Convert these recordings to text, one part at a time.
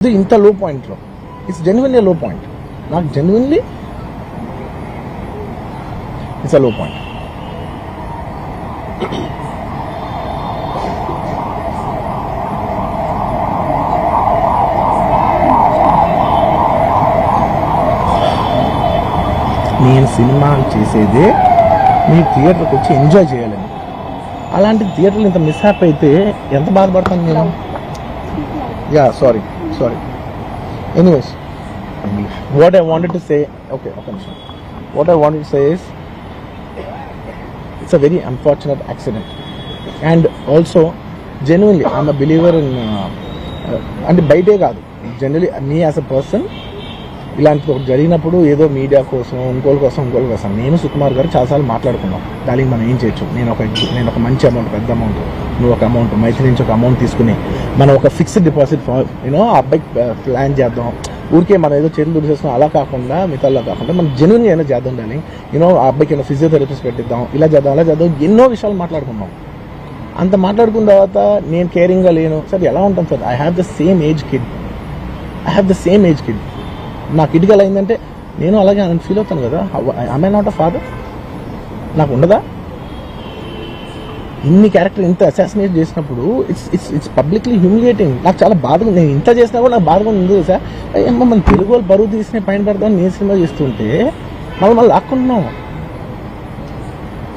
ఇది ఇంత లో. పాయింట్లో ఇట్స్ జెన్యున్లీ లో పాయింట్ నాకు genuinely it's a low point నేను సినిమా చేసేదే మీ థియేటర్కి వచ్చి ఎంజాయ్ చేయాలని. అలాంటి థియేటర్లు ఇంత మిస్ హ్యాప్ అయితే ఎంత బాధపడతాను నేను? Yeah sorry sorry anyways what I wanted to say okay ఒక నిమిషం what I wanted to say is it's a very unfortunate accident and also genuinely I'm a believer in అంటే బయటే కాదు. Generally me as a person ఇలాంటిది ఒకటి జరిగినప్పుడు ఏదో media కోసం ఇంకోళ్ళ కోసం ఇంకోళ్ళ కోసం నేను సుకుమార్ గారు చాలాసార్లు మాట్లాడుకున్నాం. దానికి మనం ఏం చేయొచ్చు? నేను ఒక నేను ఒక మంచి అమౌంట్ పెద్ద అమౌంట్ నువ్వు ఒక అమౌంట్ మైత్రి నుంచి ఒక అమౌంట్ తీసుకుని మనం ఒక ఫిక్స్డ్ డిపాజిట్ యూనో ఆ అబ్బాయికి ప్లాన్ చేద్దాం. ఊరికే మనం ఏదో చేతులు దుడిసేసుకుని అలా కాకుండా మిగతాలో కాకుండా మనం జెన్యున్ అయినా చేద్దాం దాన్ని యూనో ఆ అబ్బాయికి ఏమైనా ఫిజియోథెరపిస్ట్ పెట్టిద్దాం ఇలా చేద్దాం అలా చేద్దాం ఎన్నో విషయాలు మాట్లాడుకున్నాం. అంత మాట్లాడుకున్న తర్వాత నేను కేరింగ్గా లేను. సార్ ఎలా ఉంటాం sir? I have the same age kid I have the same age kid నా కిడ్కి ఎలా అయిందంటే నేను అలాగే ఫీల్ అవుతాను కదా. ఐ నాట్ అ ఫాదర్ నాకు ఉండదా? ఇన్ని క్యారెక్టర్ ఇంత అసాసినేట్ చేసినప్పుడు it's it's it's publicly humiliating నాకు చాలా బాధగా నేను ఇంత చేసినా కూడా నాకు బాధగా ఉంది సార్ ఏమో మన తెలుగు వాళ్ళు బరువు తీసిన పైన పెడదాం నేను సినిమా చేస్తుంటే మళ్ళీ మళ్ళీ లాక్కుంటున్నాం.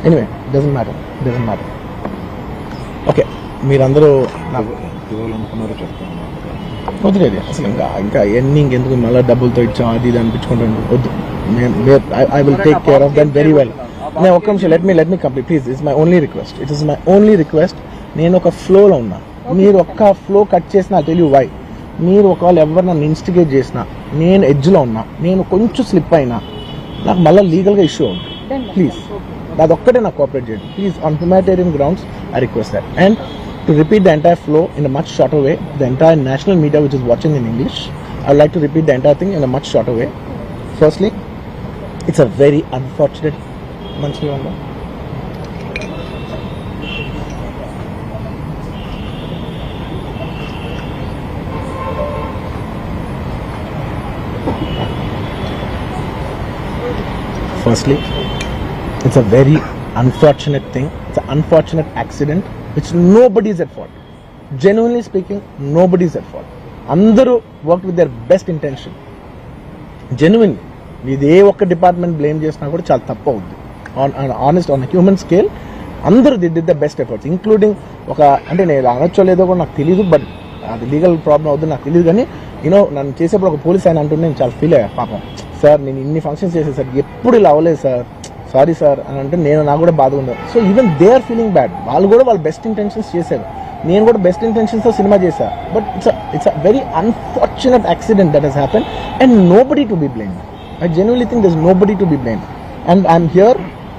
Anyway doesn't matter doesn't matter okay మీరందరూ నాకు చెప్తాను. వదిలేదు అసలు ఇంకా ఇంకా ఎన్ని ఇంకెందుకు? మళ్ళీ డబ్బులతో ఇచ్చాం అది ఇది అనిపించుకుంటాను వద్దు. I will take care of that very well నేను ఒక్క నిమిషం let me let me complete please it's my only request it is my only request నేను ఒక ఫ్లోలో ఉన్నా. మీరు ఒక్క ఫ్లో కట్ చేసినా తెలియ వై మీరు ఒకవేళ ఎవరు నన్ను ఇన్స్టిగేట్ చేసినా నేను ఎడ్జ్లో ఉన్నా నేను కొంచెం స్లిప్ అయినా నాకు మళ్ళీ లీగల్గా ఇష్యూ ఉంది ప్లీజ్ అదొక్కటే నాకు కోఆపరేట్ చేయండి. Please on humanitarian grounds I request that and to repeat the entire flow in a much shorter way the entire national media which is watching in English I like to repeat the entire thing in a much shorter way firstly it's a very unfortunate మంచిగా ఉందా Firstly, it's a very unfortunate thing. It's an unfortunate accident which nobody is at fault. Genuinely speaking, nobody is at fault. అందరూ work with their best intention genuine ఇది ఏ ఒక్క department blame చేసినా కూడా చాలా తప్పు అవుద్ది on honest on human scale అందరూ the the best efforts including ఒక అంటే నేను అనొచ్చో లేదో కూడా నాకు తెలియదు బట్ అది లీగల్ ప్రాబ్లం అవుతుంది నాకు తెలియదు కానీ యూనో నన్ను చేసేప్పుడు ఒక పోలీస్ ఆయన అంటుంటే నేను చాలా ఫీల్ అయ్యా పాపం. సార్ నేను ఇన్ని ఫంక్షన్స్ చేసే సార్ ఎప్పుడు ఇలా అవ్వలేదు సార్ సారీ సార్ అని అంటే నేను నాకు కూడా బాధ ఉంది. So even they are feeling bad వాళ్ళు కూడా వాళ్ళు బెస్ట్ ఇంటెన్షన్స్ చేశారు. నేను కూడా బెస్ట్ ఇంటెన్షన్స్తో సినిమా చేశా. But it's it's a very unfortunate accident that has happen and nobody to be blame I genuinely think this nobody to be blame and I'm here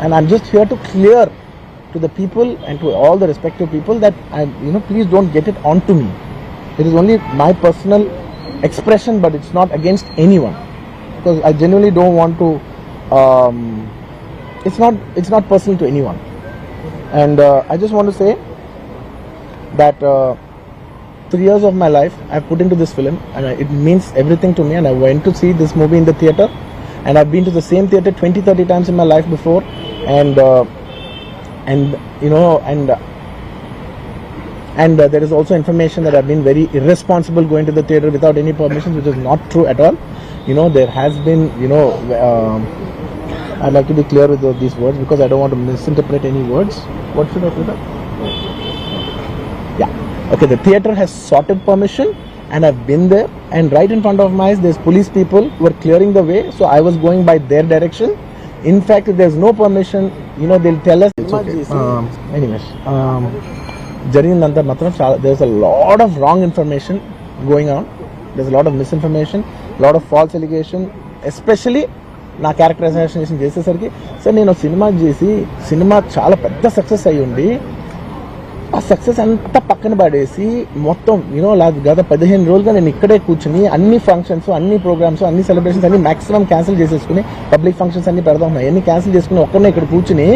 And I'm just here to clear to the people and to all the respective people that I, you know, please don't get it onto me. It is only my personal expression, but it's not against anyone because I genuinely don't want to. Um, it's not. It's not personal to anyone, and uh, I just want to say that. Uh, three years of my life I've put into this film, and I- it means everything to me. And I went to see this movie in the theater, and I've been to the same theater 20, 30 times in my life before, and uh, and you know, and uh, and uh, there is also information that I've been very irresponsible going to the theater without any permissions, which is not true at all. you know, there has been, you know, um, I'd like to be clear with these words because I don't want to misinterpret any words. What should I put up? Yeah. Okay, the theater has sorted permission and I've been there and right in front of my eyes there's police people who are clearing the way so I was going by their direction. In fact, if there's no permission, you know, they'll tell us it's okay. Um, anyways, um, జరిగిందంతా మాత్రం చాలా there's a lot of wrong information going on. There's a lot of misinformation, lot of false allegation, especially నా character assassination చేసేసరికి sir నేను cinema చేసి cinema చాలా పెద్ద success అయ్యి ఉండి ఆ సక్సెస్ అంతా పక్కన పడేసి మొత్తం యూనో గత పదిహేను రోజులుగా నేను ఇక్కడే కూర్చుని అన్ని ఫంక్షన్స్ అన్ని ప్రోగ్రామ్స్ అన్ని సెలబ్రేషన్స్ అన్ని మాక్సిమం క్యాన్సిల్ చేసేసుకుని పబ్లిక్ ఫంక్షన్స్ అన్ని పెడదాం అన్ని క్యాన్సిల్ చేసుకుని ఒక్కనే ఇక్కడ కూర్చుని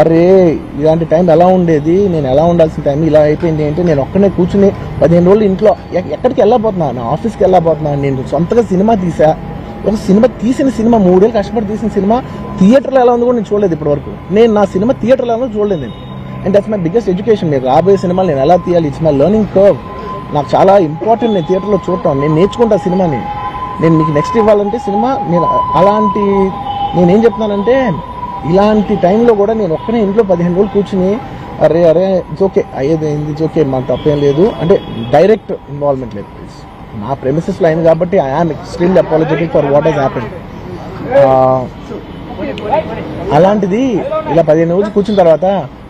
అరే ఇలాంటి టైం ఎలా ఉండేది? నేను ఎలా ఉండాల్సిన టైం ఇలా అయిపోయింది ఏంటి? నేను ఒక్కనే కూర్చుని పదిహేను రోజులు ఇంట్లో ఎక్కడికి వెళ్ళబోతున్నా? నా ఆఫీస్కి వెళ్ళబోతున్నా? నేను సొంతగా సినిమా తీసా. ఒక సినిమా తీసిన సినిమా మూడేళ్ళు కష్టపడి తీసిన సినిమా థియేటర్లో ఎలా ఉందో కూడా నేను చూడలేదు ఇప్పటివరకు. నేను నా సినిమా థియేటర్లో ఎలా చూడలేదు నేను. And that's my biggest education మీరు రాబోయే సినిమాలు నేను ఎలా తీయాలి? ఇట్స్ మై లెర్నింగ్ కర్వ్ నాకు చాలా ఇంపార్టెంట్ నేను థియేటర్లో చూడటం. నేను నేర్చుకుంటా సినిమాని. నేను మీకు నెక్స్ట్ ఇవ్వాలంటే సినిమా నేను అలాంటి నేనేం చెప్తున్నానంటే ఇలాంటి టైంలో కూడా నేను ఒక్కనే ఇంట్లో పదిహేను రోజులు కూర్చుని అరే అరే ఇట్స్ ఓకే అయ్యేది అయింది ఇట్స్ ఓకే మాకు తప్పేం లేదు. అంటే డైరెక్ట్ ఇన్వాల్వ్మెంట్ లేదు. నా ప్రెమిసెస్లో అయింది కాబట్టి I am still apologetic for what is happen అలాంటిది ఇలా పదిహేను రోజులు కూర్చున్న తర్వాత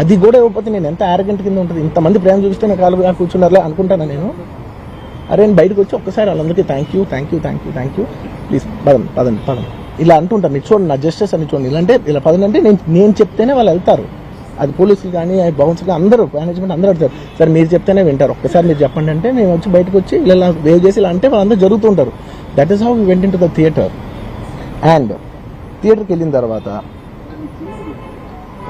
అది కూడా ఇవ్వకపోతే నేను ఎంత ఆరగంట కింద ఉంటుంది? ఇంతమంది ప్రేమ చూపిస్తే నాకు కాలు కూర్చున్నారులే అనుకుంటాను నేను? అరే నేను బయటకు వచ్చి ఒక్కసారి వాళ్ళందరికీ thank you thank you thank you thank you please పదండి పదండి పదండి. ఇలా అంటుంటారు మీరు చూడండి నా జస్టిస్ అని చూడండి. ఇలా అంటే ఇలా పదండి అంటే నేను నేను చెప్తేనే వాళ్ళు వెళ్తారు. అది పోలీసులు కానీ బౌన్స్ కానీ అందరూ మేనేజ్మెంట్ అందరూ అడుగుతారు. సార్ మీరు చెప్తేనే వింటారు. ఒక్కసారి మీరు చెప్పండి అంటే నేను వచ్చి బయటకు వచ్చి ఇలా వేవ్ చేసి ఇలా అంటే వాళ్ళందరూ జరుగుతుంటారు. That is how went into the theatre and థియేటర్కి వెళ్ళిన తర్వాత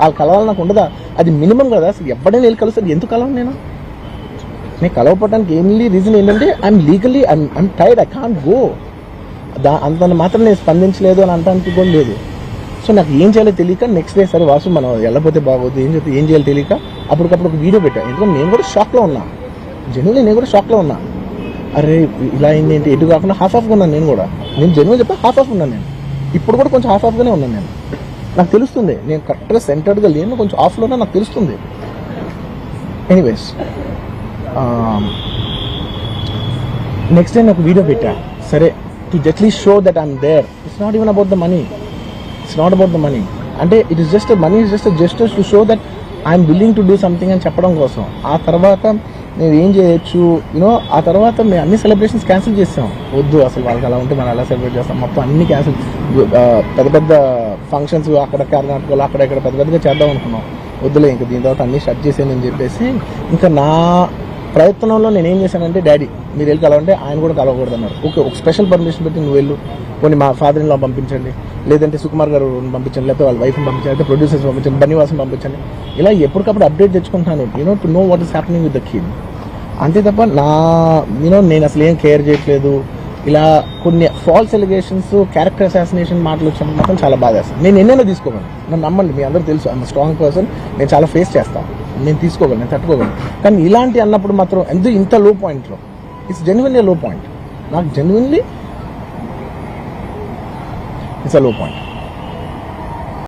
వాళ్ళు కలవాలి నాకు ఉండదా? అది మినిమం కదా అసలు ఎవడైనా వెళ్ళి కలుస్తుంది ఎందుకు కలవను నేను? నేను కలవపడడానికి ఏంలీ రీజన్ ఏంటంటే I'm legally I'm I'm tired I can't go దా అంత మాత్రం నేను స్పందించలేదు అని అంటానికి కూడా లేదు. సో నాకు ఏం చేయాలో తెలియక నెక్స్ట్ డే సరే వాసు మనం వెళ్ళకపోతే బాగోదు ఏం చెప్తే ఏం చేయాలో తెలియక అప్పటికప్పుడు ఒక వీడియో పెట్టాను ఎందుకంటే నేను కూడా షాక్లో ఉన్నా. జనరల్లీ నేను కూడా షాక్లో ఉన్నా. అరే ఇలా అయింది ఏంటి? ఎటు కాకుండా హాఫ్ ఆఫ్గా ఉన్నాను నేను కూడా. నేను జనరల్ చెప్పా హాఫ్ ఆఫ్ ఉన్నాను నేను. ఇప్పుడు కూడా కొంచెం హాఫ్ ఆఫ్గానే ఉన్నాను నేను. నాకు తెలుస్తుంది. నేను కరెక్ట్గా సెంటర్డ్గా లేను కొంచెం ఆఫ్లోనే నాకు తెలుస్తుంది. ఎనీవేస్ నెక్స్ట్ డే నాకు వీడియో పెట్టా. సరే to జట్లీ show that I'm there it's not even about the money it's not about the money అంటే it is just money is just just to show that I'm willing to do something అని చెప్పడం కోసం. ఆ తర్వాత నేను ఏం చేయొచ్చు you know ఆ తర్వాత మేము అన్ని సెలబ్రేషన్స్ క్యాన్సిల్ చేసాం. వద్దు అసలు వాళ్ళకి అలా ఉంటే మనం అలా సెలబ్రేట్ చేస్తాం? మొత్తం అన్ని క్యాన్సిల్ పెద్ద పెద్ద ఫంక్షన్స్ అక్కడ కర్ణాటకలో అక్కడ ఇక్కడ పెద్ద పెద్దగా చేద్దాం అనుకున్నాం. వద్దులే ఇంకా దీని తర్వాత అన్ని షట్ చేసానని చెప్పేసి ఇంకా నా ప్రయత్నంలో నేను ఏం చేశానంటే డాడీ మీరు వెళ్ళి కలవంటే ఆయన కూడా కలవకూడదు అన్నారు. ఓకే ఒక స్పెషల్ పర్మిషన్ పెట్టి నువ్వు వెళ్ళు. కొన్ని మా ఫాదర్ ఇన్లో పంపించండి. లేదంటే సుకుమార్ గారు పంపించండి లేకపోతే వాళ్ళ వైఫ్ని పంపించండి లేకపోతే ప్రొడ్యూసర్స్ పంపించండి బన్నివాసం పంపించండి. ఇలా ఎప్పటికప్పుడు అప్డేట్ తెచ్చుకుంటాను. You know to know what is happening with the kid అంతే తప్ప నా యూనో నేను అసలు ఏం కేర్ చేయట్లేదు. ఇలా కొన్ని ఫాల్స్ ఎలిగేషన్స్ క్యారెక్టర్ అసాసినేషన్ మాటలు వచ్చినప్పుడు మాత్రం చాలా బాధ వేస్తాను. నేను ఎన్నైనా తీసుకోగలను. నన్ను నమ్మండి మీ అందరూ తెలుసు. ఐఎమ్ స్ట్రాంగ్ పర్సన్ నేను చాలా ఫేస్ చేస్తాను. నేను తీసుకోగలను నేను తట్టుకోగలను. కానీ ఇలాంటి అన్నప్పుడు మాత్రం ఎందుకు ఇంత లో? పాయింట్లో ఇట్స్ జెన్యున్లీ లో పాయింట్ నాకు genuinely it's a low point